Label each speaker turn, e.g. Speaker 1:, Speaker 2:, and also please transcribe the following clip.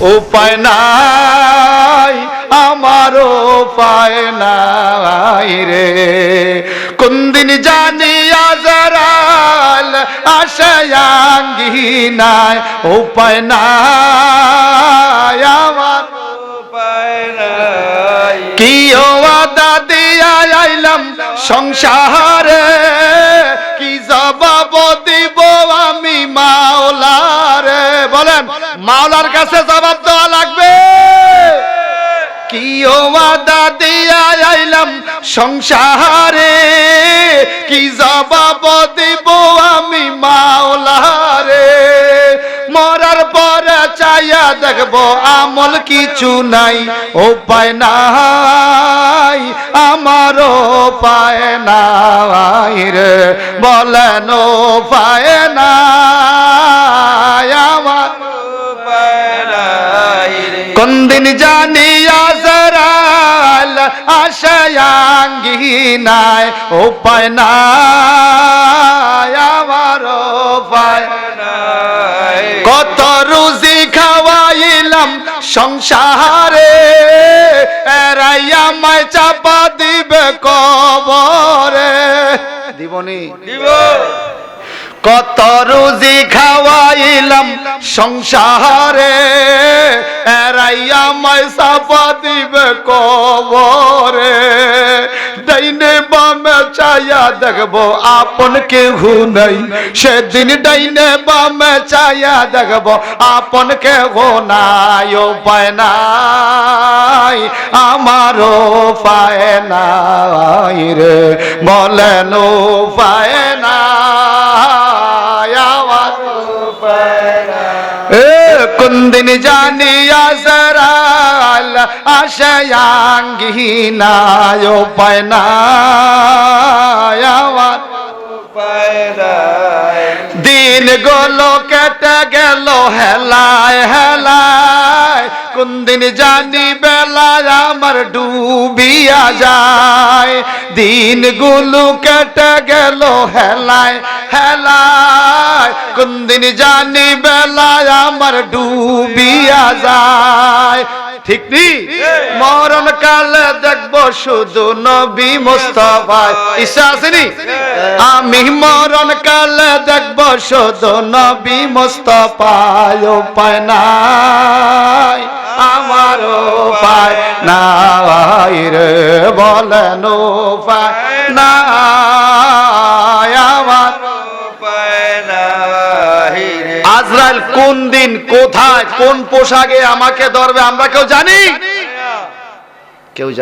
Speaker 1: উপায় নাই, আমার উপায় নাই রে। কোন দিন জানি আজরাল আশায়াঙ্গিনায় উপায় নাই, আমার কি ওয়াদা দিয়া আইলাম সংসারে, কি জবাব দিব আমি মাওলারে? বলেন। মাওলার কাছে জবাব দেওয়া লাগবে। কি ওয়াদা দিয়া আইলাম সংসারে, কি জবাব দিব আমি মাওলারে? মরার পরে চাইয়া দেখব আমল কিছু নাই, উপায় নাই, আমারও উপায় নাই রে। বলেন উপায় আশায়াঙ্গিনায় উপায় নাই আমার উপায় কত রুজি খাওয়াইলাম সংসারে এরাই আমায় চাপা দিবে কবরে। দিবনি? কত রুজি খাওয়াইলাম সংসারে এরাই আমায় চাপা দিবে কবরে। ডাইনে বামে চায়া দেখব, আপন কেহ নাই। সেদিন ডাইনে বামে চায়া দেখব, আপন কেহ নাই, উপায় নাই আমার উপায় নাই রে। বলেন উপায় নাই। আজরাল আশায়াঙ্গিনায় উপায় নাই আমার দিনগুলো কেটে গেল হেলায় হেলায় কোন দিন জানি বেলায় আমার ডুবিয়া যায় দিনগুলো কেটে গেল হেলায় হেলায় কোন দিন জানি বেলায় আমার ডুবিয়া যায় ঠিক নি? মরণ কালে দেখব শুধু নবী মোস্তফায় ইচ্ছা আসেনি আমি মরণ কালে দেখব শুধু নবী মোস্তফায় উপায় নাই, আমার উপায় নাই বলেন উপায় নাই। কোন দিন কোথায় কোন পোশাকে আমাকে ধরবে আমরা কেউ জানি?